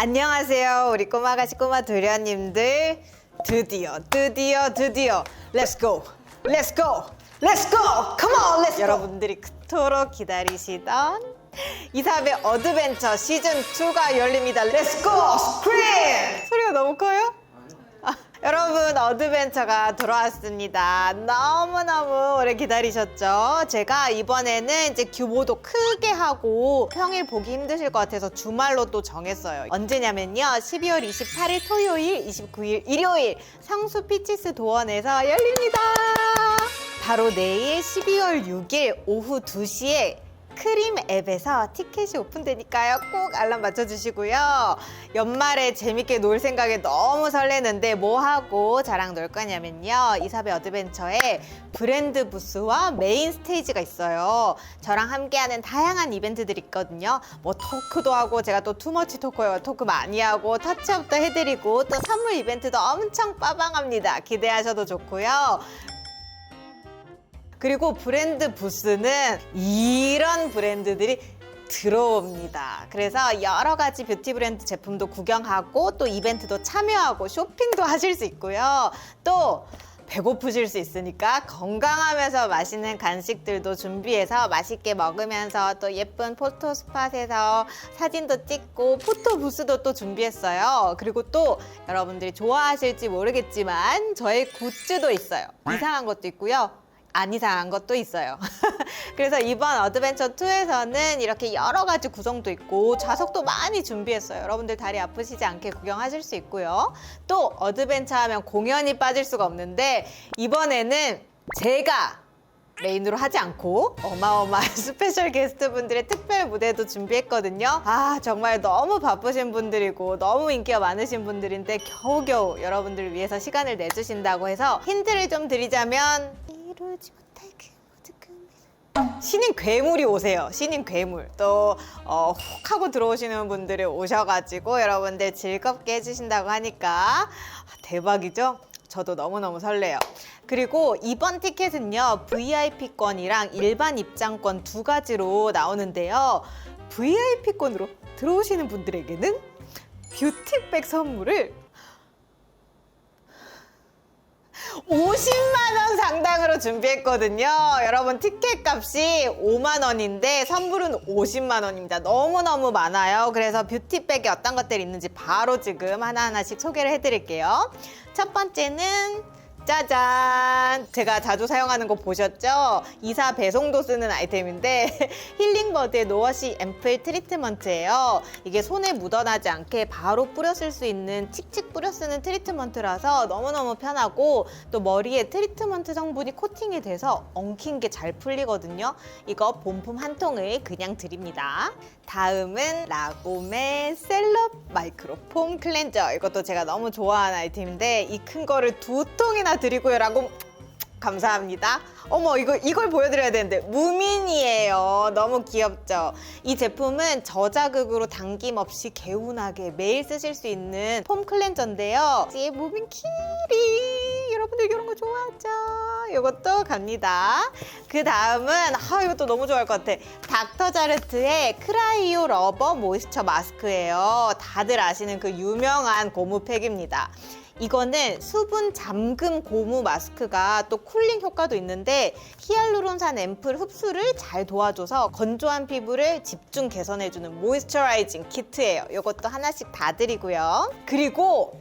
안녕하세요 우리 꼬마 가시 꼬마 도련님들. 드디어 드디어 드디어. 렛츠 고 렛츠 고 렛츠 고 컴온 렛츠 여러분들이 그토록 기다리시던 이사배 어드벤처 시즌 2가 열립니다. 렛츠 고 스크린 소리가 너무 커요? 아, 여러분 어드벤처가 돌아왔습니다. 너무너무 오래 기다리셨죠? 제가 이번에는 이제 규모도 크게 하고 평일 보기 힘드실 것 같아서 주말로 또 정했어요. 언제냐면요. 12월 28일 토요일, 29일 일요일 상수 피치스 도원에서 열립니다. 바로 내일 12월 6일 오후 2시에 크림 앱에서 티켓이 오픈되니까요. 꼭 알람 맞춰주시고요. 연말에 재밌게 놀 생각에 너무 설레는데 뭐 하고 저랑 놀 거냐면요. 이사배 어드벤처에 브랜드 부스와 메인 스테이지가 있어요. 저랑 함께하는 다양한 이벤트들이 있거든요. 뭐 토크도 하고 제가 또 투머치 토크요 토크 많이 하고 터치업도 해드리고 또 선물 이벤트도 엄청 빠방합니다. 기대하셔도 좋고요. 그리고 브랜드 부스는 이런 브랜드들이 들어옵니다. 그래서 여러 가지 뷰티 브랜드 제품도 구경하고 또 이벤트도 참여하고 쇼핑도 하실 수 있고요. 또 배고프실 수 있으니까 건강하면서 맛있는 간식들도 준비해서 맛있게 먹으면서 또 예쁜 포토 스팟에서 사진도 찍고 포토 부스도 또 준비했어요. 그리고 또 여러분들이 좋아하실지 모르겠지만 저의 굿즈도 있어요. 이상한 것도 있고요. 안 이상한 것도 있어요. 그래서 이번 어드벤처 2에서는 이렇게 여러 가지 구성도 있고 좌석도 많이 준비했어요. 여러분들 다리 아프시지 않게 구경하실 수 있고요. 또 어드벤처 하면 공연이 빠질 수가 없는데 이번에는 제가 메인으로 하지 않고 어마어마한 스페셜 게스트 분들의 특별 무대도 준비했거든요. 아, 정말 너무 바쁘신 분들이고 너무 인기가 많으신 분들인데 겨우겨우 여러분들을 위해서 시간을 내주신다고 해서 힌트를 좀 드리자면 이루지 못할 그 모든 꿈을 신인 괴물이 오세요. 신인 괴물. 또, 어, 훅 하고 들어오시는 분들이 오셔가지고 여러분들 즐겁게 해주신다고 하니까 아, 대박이죠? 저도 너무너무 설레요. 그리고 이번 티켓은요, VIP권이랑 일반 입장권 두 가지로 나오는데요. VIP권으로 들어오시는 분들에게는 뷰티백 선물을 50만 원 상당으로 준비했거든요. 여러분 티켓 값이 5만 원인데 선물은 50만 원입니다. 너무너무 많아요. 그래서 뷰티백에 어떤 것들이 있는지 바로 지금 하나하나씩 소개를 해드릴게요. 첫 번째는 짜잔! 제가 자주 사용하는 거 보셨죠? 이사 배송도 쓰는 아이템인데 힐링버드의 노워시 앰플 트리트먼트예요. 이게 손에 묻어나지 않게 바로 뿌려 쓸 수 있는 칙칙 뿌려 쓰는 트리트먼트라서 너무너무 편하고 또 머리에 트리트먼트 성분이 코팅이 돼서 엉킨 게 잘 풀리거든요. 이거 본품 한 통을 그냥 드립니다. 다음은 라곰의 셀럽 마이크로폼 클렌저. 이것도 제가 너무 좋아하는 아이템인데 이 큰 거를 두 통이나 드리고요. 라곰 감사합니다. 어머, 이거, 이걸 보여드려야 되는데. 무민이에요. 너무 귀엽죠? 이 제품은 저자극으로 당김 없이 개운하게 매일 쓰실 수 있는 폼 클렌저인데요. 이 무민 키리. 여러분들 이런 거 좋아하죠? 이것도 갑니다. 그 다음은, 아, 이것도 너무 좋아할 것 같아. 닥터 자르트의 크라이오 러버 모이스처 마스크예요. 다들 아시는 그 유명한 고무팩입니다. 이거는 수분 잠금 고무 마스크가 또 쿨링 효과도 있는데 히알루론산 앰플 흡수를 잘 도와줘서 건조한 피부를 집중 개선해주는 모이스처라이징 키트예요. 이것도 하나씩 다 드리고요. 그리고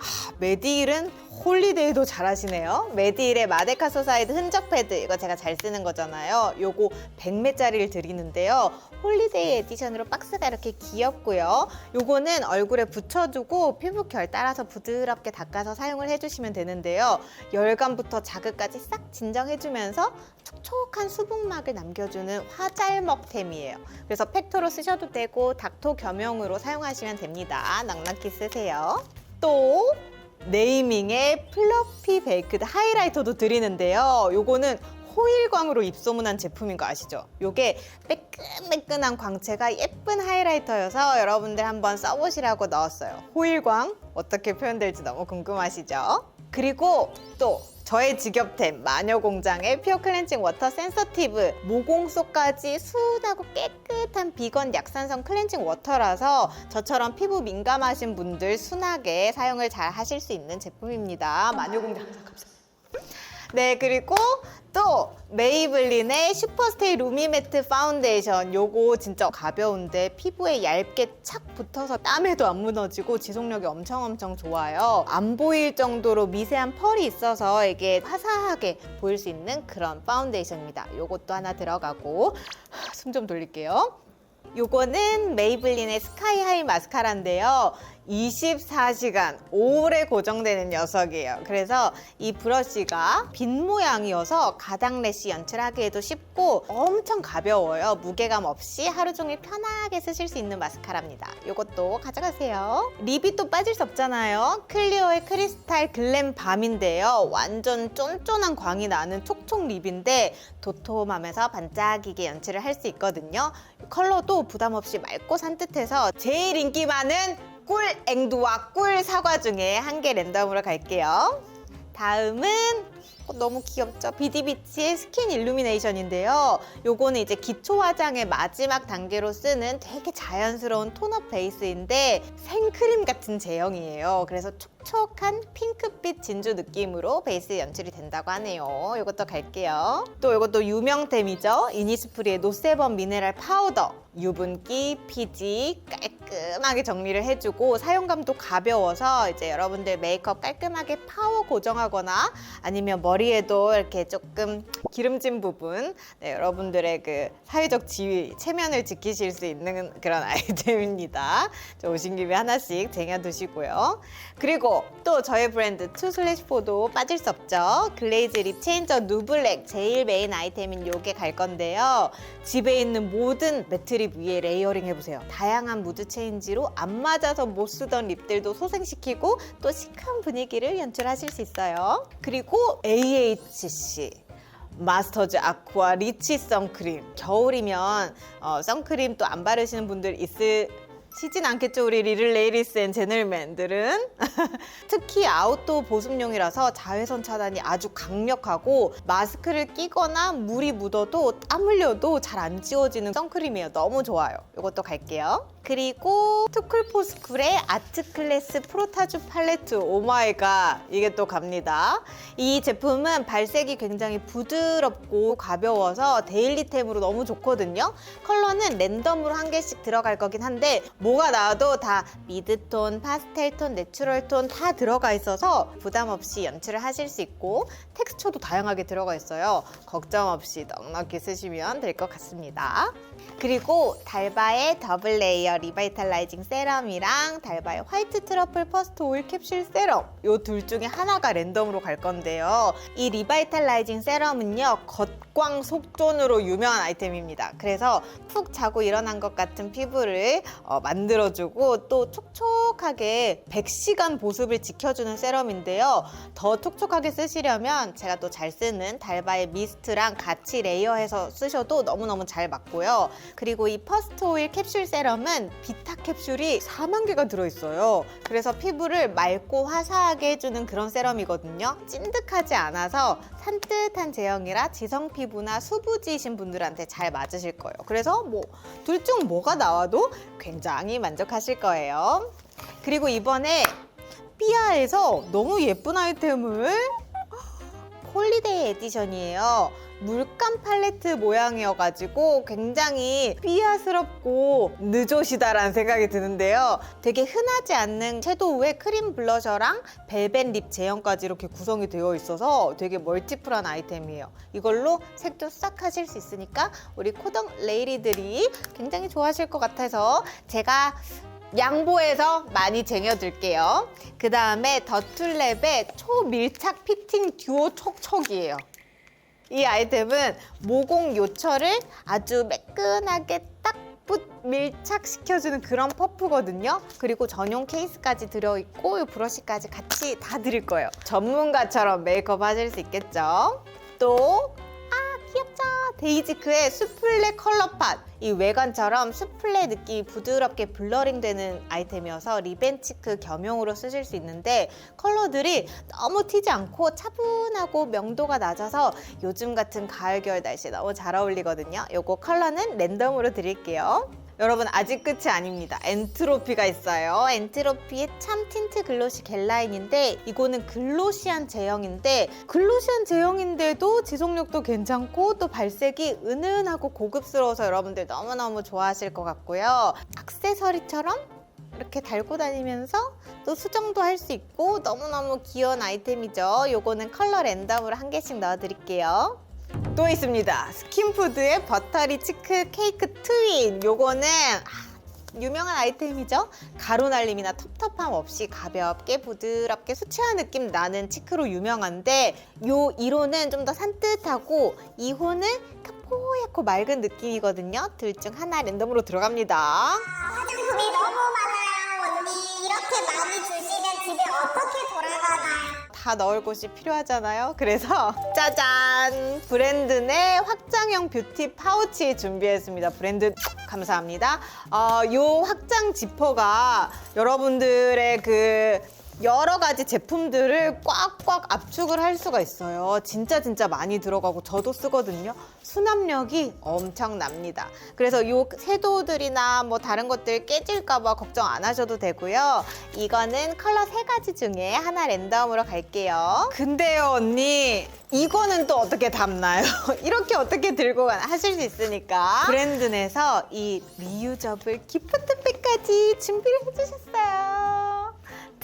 아, 메디힐은 홀리데이도 잘하시네요. 메디힐의 마데카 소사이드 흔적 패드 이거 제가 잘 쓰는 거잖아요. 요거 100매짜리를 드리는데요. 홀리데이 에디션으로 박스가 이렇게 귀엽고요. 요거는 얼굴에 붙여두고 피부 결 따라서 부드럽게 닦아서 사용을 해주시면 되는데요. 열감부터 자극까지 싹 진정해주면서 촉촉한 수분막을 남겨주는 화잘먹템이에요. 그래서 팩토로 쓰셔도 되고 닥토 겸용으로 사용하시면 됩니다. 넉넉히 쓰세요. 또 네이밍의 플러피 베이크드 하이라이터도 드리는데요. 요거는 호일광으로 입소문한 제품인 거 아시죠? 요게 매끈매끈한 광채가 예쁜 하이라이터여서 여러분들 한번 써보시라고 넣었어요. 호일광 어떻게 표현될지 너무 궁금하시죠? 그리고 또 저의 직업템 마녀공장의 퓨어 클렌징 워터 센서티브 모공 속까지 순하고 깨끗한 비건 약산성 클렌징 워터라서 저처럼 피부 민감하신 분들 순하게 사용을 잘 하실 수 있는 제품입니다. 마녀공장 감사합니다. 네, 그리고 또 메이블린의 슈퍼스테이 루미매트 파운데이션 요거 진짜 가벼운데 피부에 얇게 착 붙어서 땀에도 안 무너지고 지속력이 엄청 엄청 좋아요. 안 보일 정도로 미세한 펄이 있어서 이게 화사하게 보일 수 있는 그런 파운데이션입니다. 요것도 하나 들어가고 숨 좀 돌릴게요. 요거는 메이블린의 스카이 하이 마스카라인데요. 24시간 오래 고정되는 녀석이에요. 그래서 이 브러쉬가 빈 모양이어서 가닥 래쉬 연출하기에도 쉽고 엄청 가벼워요. 무게감 없이 하루 종일 편하게 쓰실 수 있는 마스카라입니다. 이것도 가져가세요. 립이 또 빠질 수 없잖아요. 클리오의 크리스탈 글램 밤인데요. 완전 쫀쫀한 광이 나는 촉촉 립인데 도톰하면서 반짝이게 연출을 할 수 있거든요. 컬러도 부담 없이 맑고 산뜻해서 제일 인기 많은 꿀 앵두와 꿀 사과 중에 한 개 랜덤으로 갈게요. 다음은 어, 너무 귀엽죠? 비디비치의 스킨 일루미네이션인데요. 요거는 이제 기초 화장의 마지막 단계로 쓰는 되게 자연스러운 톤업 베이스인데 생크림 같은 제형이에요. 그래서 촉촉한 핑크빛 진주 느낌으로 베이스 연출이 된다고 하네요. 이것도 갈게요. 또 이것도 유명템이죠. 이니스프리의 노세범 미네랄 파우더. 유분기, 피지 깔끔 하게 정리를 해주고 사용감도 가벼워서 이제 여러분들 메이크업 깔끔하게 파워 고정하거나 아니면 머리에도 이렇게 조금 기름진 부분 네, 여러분들의 그 사회적 지위, 체면을 지키실 수 있는 그런 아이템입니다. 저 오신 김에 하나씩 쟁여두시고요. 그리고 또 저희 브랜드 투슬래시포도 빠질 수 없죠. 글레이즈 립 체인저 누블랙 제일 메인 아이템인 요게 갈 건데요. 집에 있는 모든 매트립 위에 레이어링 해보세요. 다양한 무드 체인지로 안 맞아서 못 쓰던 립들도 소생시키고 또 시크한 분위기를 연출하실 수 있어요. 그리고 AHC 마스터즈 아쿠아 리치 선크림. 겨울이면 어, 선크림 또 안 바르시는 분들 있을 시진 않겠죠? 우리 리를 레이리스 앤 제널맨들은. 특히 아웃도어 보습용이라서 자외선 차단이 아주 강력하고 마스크를 끼거나 물이 묻어도 땀 흘려도 잘 안 지워지는 선크림이에요. 너무 좋아요. 이것도 갈게요 그리고 투쿨포스쿨의 아트클래스 프로타주 팔레트 오마이갓 이게 또 갑니다 이 제품은 발색이 굉장히 부드럽고 가벼워서 데일리템으로 너무 좋거든요 컬러는 랜덤으로 한 개씩 들어갈 거긴 한데 뭐가 나와도 다 미드톤, 파스텔톤, 내추럴톤 다 들어가 있어서 부담 없이 연출을 하실 수 있고 텍스처도 다양하게 들어가 있어요. 걱정 없이 넉넉히 쓰시면 될 것 같습니다. 그리고 달바의 더블 레이어 리바이탈라이징 세럼이랑 달바의 화이트 트러플 퍼스트 오일 캡슐 세럼 이둘 중에 하나가 랜덤으로 갈 건데요. 이 리바이탈라이징 세럼은요 겉광 속존으로 유명한 아이템입니다. 그래서 푹 자고 일어난 것 같은 피부를 어, 만들어주고 또 촉촉하게 100시간 보습을 지켜주는 세럼인데요. 더 촉촉하게 쓰시려면 제가 또 잘 쓰는 달바의 미스트랑 같이 레이어해서 쓰셔도 너무너무 잘 맞고요. 그리고 이 퍼스트 오일 캡슐 세럼은 비타 캡슐이 4만 개가 들어있어요. 그래서 피부를 맑고 화사하게 해주는 그런 세럼이거든요. 찐득하지 않아서 산뜻한 제형이라 지성 피부나 수부지이신 분들한테 잘 맞으실 거예요. 그래서 뭐 둘 중 뭐가 나와도 굉장히 만족하실 거예요. 그리고 이번에 삐아에서 너무 예쁜 아이템을 홀리데이 에디션이에요. 물감 팔레트 모양이어가지고 굉장히 삐아스럽고 느조시다라는 생각이 드는데요. 되게 흔하지 않는 섀도우에 크림 블러셔랑 벨벳 립 제형까지 이렇게 구성이 되어 있어서 되게 멀티플한 아이템이에요. 이걸로 색도 싹 하실 수 있으니까 우리 코덕 레이리들이 굉장히 좋아하실 것 같아서 제가 양보해서 많이 쟁여둘게요. 그 다음에 더툴랩의 초밀착 피팅 듀오 촉촉이에요. 이 아이템은 모공 요철을 아주 매끈하게 딱붓 밀착시켜주는 그런 퍼프거든요. 그리고 전용 케이스까지 들어있고 이 브러쉬까지 같이 다 드릴 거예요. 전문가처럼 메이크업 하실 수 있겠죠. 또? 데이지크의 수플레 컬러팟. 이 외관처럼 수플레 느낌이 부드럽게 블러링 되는 아이템이어서 리벤치크 겸용으로 쓰실 수 있는데 컬러들이 너무 튀지 않고 차분하고 명도가 낮아서 요즘 같은 가을 겨울 날씨에 너무 잘 어울리거든요. 요거 컬러는 랜덤으로 드릴게요. 여러분 아직 끝이 아닙니다. 엔트로피가 있어요. 엔트로피의 참 틴트 글로시 겔라인인데 이거는 글로시한 제형인데 글로시한 제형인데도 지속력도 괜찮고 또 발색이 은은하고 고급스러워서 여러분들 너무너무 좋아하실 것 같고요. 액세서리처럼 이렇게 달고 다니면서 또 수정도 할 수 있고 너무너무 귀여운 아이템이죠. 요거는 컬러 랜덤으로 한 개씩 넣어드릴게요. 또 있습니다. 스킨푸드의 버터리 치크 케이크 트윈. 요거는 아, 유명한 아이템이죠. 가루 날림이나 텁텁함 없이 가볍게 부드럽게 수채화 느낌 나는 치크로 유명한데 요 1호는 좀 더 산뜻하고 2호는 뽀얗고 맑은 느낌이거든요. 둘 중 하나 랜덤으로 들어갑니다. 화장품이 너무 다 넣을 곳이 필요하잖아요. 그래서 짜잔! 브랜드 내 확장형 뷰티 파우치 준비했습니다. 브랜드 감사합니다. 어, 요 확장 지퍼가 여러분들의 그 여러 가지 제품들을 꽉꽉 압축을 할 수가 있어요. 진짜 진짜 많이 들어가고 저도 쓰거든요. 수납력이 엄청납니다. 그래서 요 세도들이나 뭐 다른 것들 깨질까봐 걱정 안 하셔도 되고요. 이거는 컬러 세 가지 중에 하나 랜덤으로 갈게요. 근데요, 언니. 이거는 또 어떻게 담나요? 이렇게 어떻게 들고 가 하실 수 있으니까 브랜드 내서 이 리유저블 기프트백까지 준비를 해주셨어요.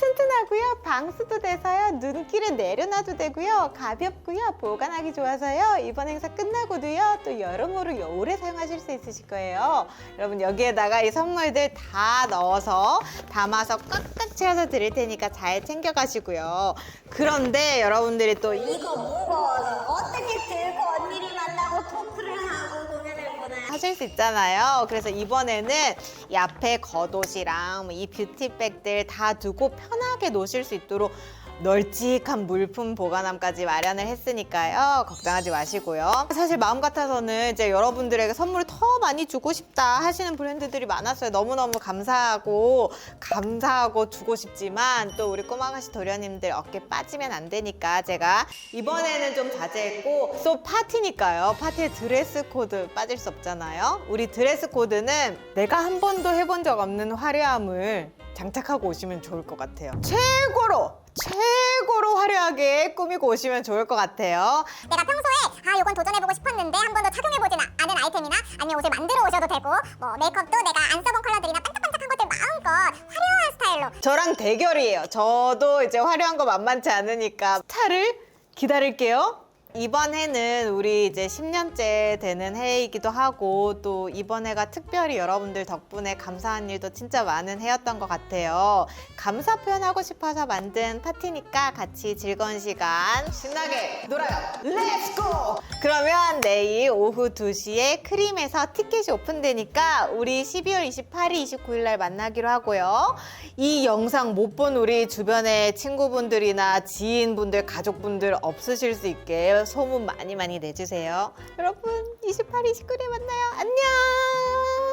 튼튼하고요. 방수도 돼서요. 눈길을 내려놔도 되고요. 가볍고요. 보관하기 좋아서요. 이번 행사 끝나고도요. 또 여러모로 오래 사용하실 수 있으실 거예요. 여러분 여기에다가 이 선물들 다 넣어서 담아서 꽉꽉 채워서 드릴 테니까 잘 챙겨가시고요. 그런데 여러분들이 또 이- 이거 무거워서 하실 수 있잖아요. 그래서 이번에는 이 앞에 겉옷이랑 뭐이 뷰티백들 다 두고 편하게 놓으실 수 있도록 널찍한 물품 보관함까지 마련을 했으니까요. 걱정하지 마시고요. 사실 마음 같아서는 이제 여러분들에게 선물을 더 많이 주고 싶다 하시는 브랜드들이 많았어요. 너무너무 감사하고 감사하고 주고 싶지만 또 우리 꼬마가시 도련님들 어깨 빠지면 안 되니까 제가 이번에는 좀 자제했고 또 파티니까요. 파티에 드레스 코드 빠질 수 없잖아요. 우리 드레스 코드는 내가 한 번도 해본 적 없는 화려함을 장착하고 오시면 좋을 것 같아요. 최고로 최고로 화려하게 꾸미고 오시면 좋을 것 같아요. 내가 평소에 아 이건 도전해보고 싶었는데 한 번도 착용해보진 아- 않은 아이템이나 아니면 옷을 만들어 오셔도 되고 뭐 메이크업도 내가 안 써본 컬러들이나 반짝반짝한 것들 마음껏 화려한 스타일로 저랑 대결이에요. 저도 이제 화려한 거 만만치 않으니까 차를 기다릴게요. 이번 해는 우리 이제 10년째 되는 해이기도 하고 또 이번 해가 특별히 여러분들 덕분에 감사한 일도 진짜 많은 해였던 것 같아요. 감사 표현하고 싶어서 만든 파티니까 같이 즐거운 시간 신나게 놀아요. 렛츠고! 그러면 내일 오후 2시에 크림에서 티켓이 오픈되니까 우리 12월 28일, 29일 날 만나기로 하고요. 이 영상 못 본 우리 주변의 친구분들이나 지인분들, 가족분들 없으실 수 있게 소문 많이 많이 내주세요. 여러분, 28일, 29일에 만나요. 안녕!